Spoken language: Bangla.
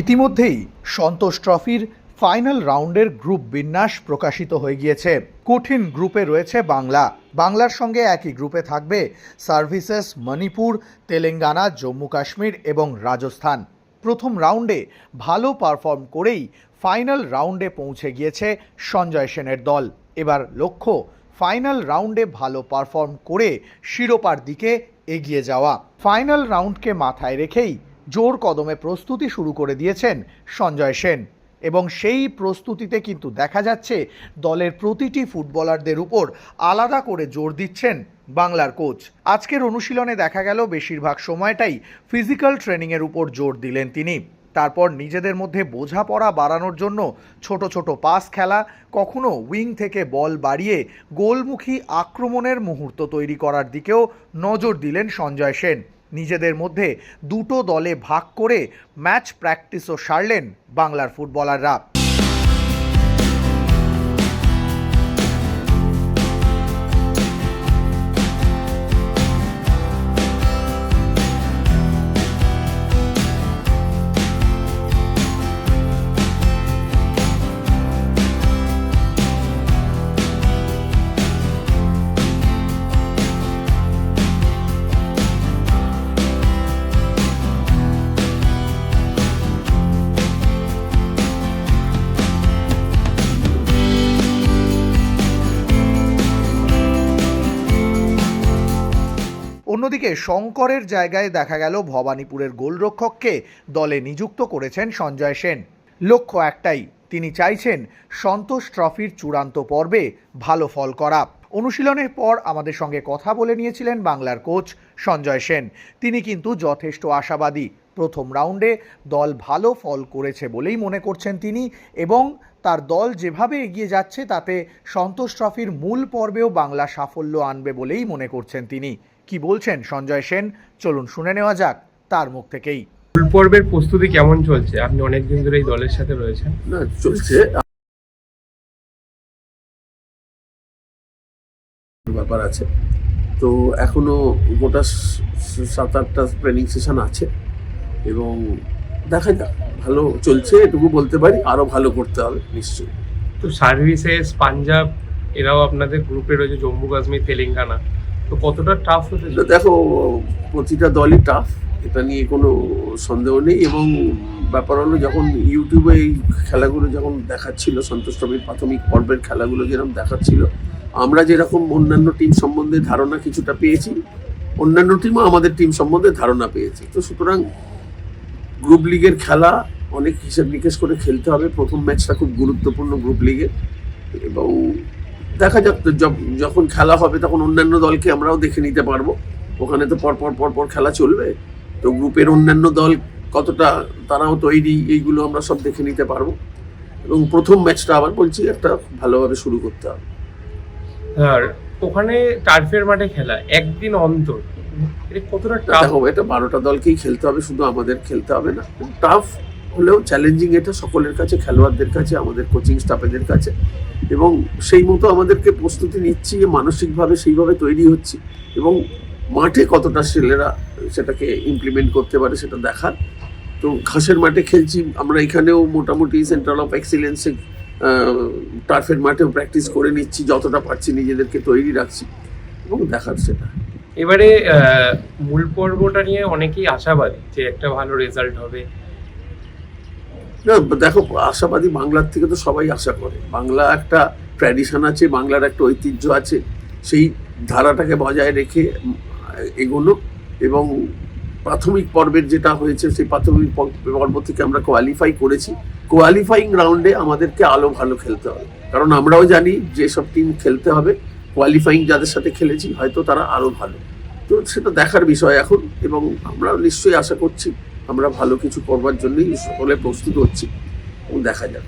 ইতিমধ্যেই সন্তোষ ট্রফির ফাইনাল রাউন্ডের গ্রুপ বিন্যাস প্রকাশিত হয়ে গিয়েছে। কঠিন গ্রুপে রয়েছে বাংলা। বাংলার সঙ্গে একই গ্রুপে থাকবে সার্ভিসেস মণিপুর, তেলেঙ্গানা, জম্মু কাশ্মীর এবং রাজস্থান। প্রথম রাউন্ডে ভালো পারফর্ম করেই ফাইনাল রাউন্ডে পৌঁছে গিয়েছে সঞ্জয় সেনের দল। এবার লক্ষ্য, ফাইনাল রাউন্ডে ভালো পারফর্ম করে শিরোপার দিকে এগিয়ে যাওয়া। ফাইনাল রাউন্ডকে মাথায় রেখেই জোর কদমে প্রস্তুতি শুরু করে দিয়েছেন সঞ্জয় সেন। এবং সেই প্রস্তুতিতে কিন্তু দেখা যাচ্ছে দলের প্রতিটি ফুটবলারদের উপর আলাদা করে জোর দিচ্ছেন বাংলার কোচ। আজকের অনুশীলনে দেখা গেল বেশিরভাগ সময়টাই ফিজিক্যাল ট্রেনিংয়ের উপর জোর দিলেন তিনি। তারপর নিজেদের মধ্যে বোঝাপড়া বাড়ানোর জন্য ছোট ছোট পাস খেলা, কখনো উইং থেকে বল বাড়িয়ে গোলমুখী আক্রমণের মুহূর্ত তৈরি করার দিকেও নজর দিলেন সঞ্জয় সেন। নিজেদের মধ্যে দুটো দলে ভাগ করে ম্যাচ প্র্যাকটিসও সারলেন বাংলার ফুটবলাররা। অন্যদিকে শঙ্করের জায়গায় দেখা গেল ভবানীপুরের গোলরক্ষককে দলে নিযুক্ত করেছেন সঞ্জয় সেন। লক্ষ্য একটাই, তিনি চাইছেন সন্তোষ ট্রফির চূড়ান্ত পর্বে ভালো ফল করা। অনুশীলনের পর আমাদের সঙ্গে কথা বলে নিয়েছিলেন বাংলার কোচ সঞ্জয় সেন। তিনি কিন্তু যথেষ্ট আশাবাদী। প্রথম রাউন্ডে দল ভালো ফল করেছে বলেই মনে করছেন তিনি এবং তার দল যেভাবে এগিয়ে যাচ্ছে তাতে সন্তোষ ট্রফির মূল পর্বেও বাংলা সাফল্য আনবে বলেই মনে করছেন তিনি। কি বলছেন সঞ্জয় সেন? চলুন শুনে নেওয়া যাক তার মুখ থেকেই। ফুল পর্বের প্রস্তুতি কেমন চলছে? আপনি অনেকদিন ধরে এই দলের সাথে রয়েছেন। না চলছে। ব্যাপার আছে। তো এখনও গোটা সাত আটটা ট্রেনিং সেশন আছে। এবং দেখা যাক ভালো চলছে এটুকু বলতে পারি আরও ভালো করতে হবে নিশ্চয়ই। তো সার্ভিসেস পাঞ্জাব এরাও আপনাদের গ্রুপে রয়েছে জম্মু কাশ্মীর তেলেঙ্গানা। তো কতটা টাফ হতে দেখো প্রতিটা দলই টাফ এটা নিয়ে কোনো সন্দেহ নেই এবং ব্যাপার হলো যখন ইউটিউবে এই খেলাগুলো যখন দেখাচ্ছিল সন্তোষ ট্রফির প্রাথমিক পর্বের খেলাগুলো যেরকম দেখাচ্ছিল আমরা যেরকম অন্যান্য টিম সম্বন্ধে ধারণা কিছুটা পেয়েছি অন্যান্য টিমও আমাদের টিম সম্বন্ধে ধারণা পেয়েছি। তো সুতরাং গ্রুপ লিগের খেলা অনেক হিসেব নিকেশ করে খেলতে হবে। প্রথম ম্যাচটা খুব গুরুত্বপূর্ণ গ্রুপ লিগে এবং দেখা যাক যখন খেলা হবে তখন অন্যান্য দলকে আমরাও দেখে নিতে পারব। ওখানে তো পরপর পর পর পর খেলা চলবে। তো গ্রুপের অন্যান্য দল কতটা তারাও তৈরি এইগুলো আমরা সব দেখে নিতে পারব। এবং প্রথম ম্যাচটা আবার বলছি, একটা ভালোভাবে শুরু করতে হবে। আর ওখানে টার্ফের মাঠে খেলা, একদিন অন্তর এটা কতটা টাফ দেখো এটা বারোটা দলকেই খেলতে হবে শুধু আমাদের খেলতে হবে না। টাফ হলেও চ্যালেঞ্জিং এটা সকলের কাছে খেলোয়াড়দের কাছে আমাদের কোচিং স্টাফেদের কাছে। এবং সেই মতো আমাদেরকে প্রস্তুতি নিচ্ছি মানসিকভাবে সেইভাবে তৈরি হচ্ছি। এবং মাঠে কতটা ছেলেরা সেটাকে ইমপ্লিমেন্ট করতে পারে সেটা দেখার। তো ঘাসের মাঠে খেলছি আমরা এখানেও মোটামুটি সেন্ট্রাল অফ এক্সিলেন্সে টার্ফের মাঠেও প্র্যাকটিস করে নিচ্ছি যতটা পারছি নিজেদেরকে তৈরি রাখছি। এবং দেখার সেটা। এবারে মূল পর্বটা নিয়ে অনেকেই আশাবাদী যে একটা ভালো রেজাল্ট হবে। না, দেখো, আশাবাদী বাংলার থেকে তো সবাই আশা করে। বাংলা একটা ট্র্যাডিশন আছে, বাংলার একটা ঐতিহ্য আছে, সেই ধারাটাকে বজায় রেখে এগোনো এবং প্রাথমিক পর্বের যেটা হয়েছে, সেই প্রাথমিক পর- পর্ব থেকে আমরা কোয়ালিফাই করেছি। কোয়ালিফাইং রাউন্ডে আমাদেরকে আলো ভালো খেলতে হবে। কারণ আমরাও জানি যে সব টিম খেলতে হবে। কোয়ালিফাইং যাদের সাথে খেলেছি, হয়তো তারা আরও ভালো। তো সেটা দেখার বিষয় এখন, এবং আমরা নিশ্চয়ই আশা করছি, আমরা ভালো কিছু করবার জন্যই সকলে প্রস্তুত হচ্ছি, এবং দেখা যাক।